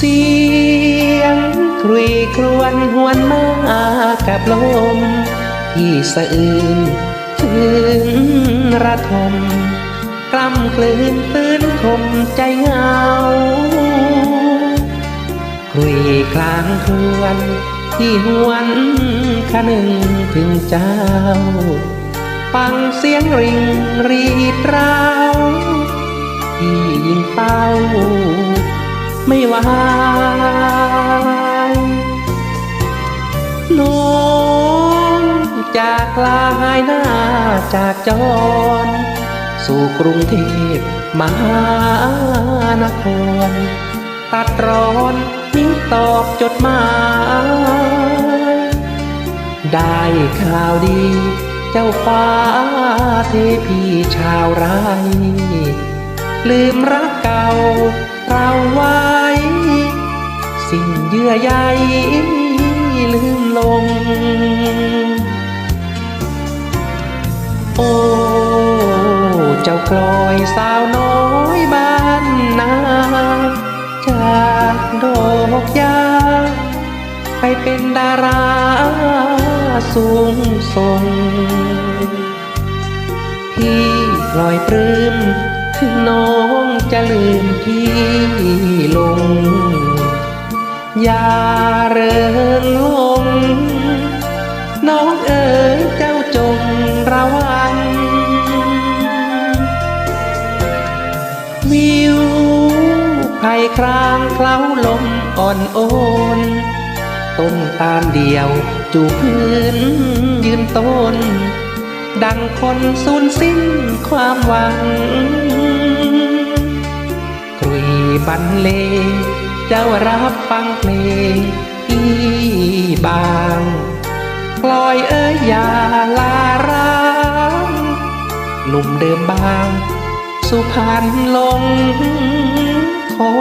เสียงครุยครวญหวนมากับลม ที่สะอื้นถึงระทมกล้ำกลืนฟื้นคมใจเหงากรุยกลางครวน ที่หวนคนึงถึงเจ้า ฟังเสียงริงรีดราวที่ยิงเป้า ไม่ไหวน้องจากลาหายหน้าจากจร สู่กรุงเทพมหานคร ตัดร้อนทิ้งตอบจดหมายได้ข่าวดี เจ้าฟ้าเทพีชาวไร่ลืมรักเก่าเราไว้สิ่งเยื่อใยลืมลง โอ้เจ้ากลอยสาวน้อยบ้านนาจากดอกยาไปเป็นดาราสูงส่ง พี่ปล่อยปลื้มถึงน้องจะลืมพี่ลง อย่าเริงลง น้องเอ๋ยเจ้าจงระวัง วิวไผ่ครางเคล้าลมอ่อนโอนต้นตาลเดียวจูพื้นยืนต้น ดังคนสูญสิ้นความหวัง กรุยบรรเล เจ้ารับฟังเพลงที่บางกลอยเอ้ยอย่าลาร้างหนุ่มเดิมบาง สุพรรณลงคอ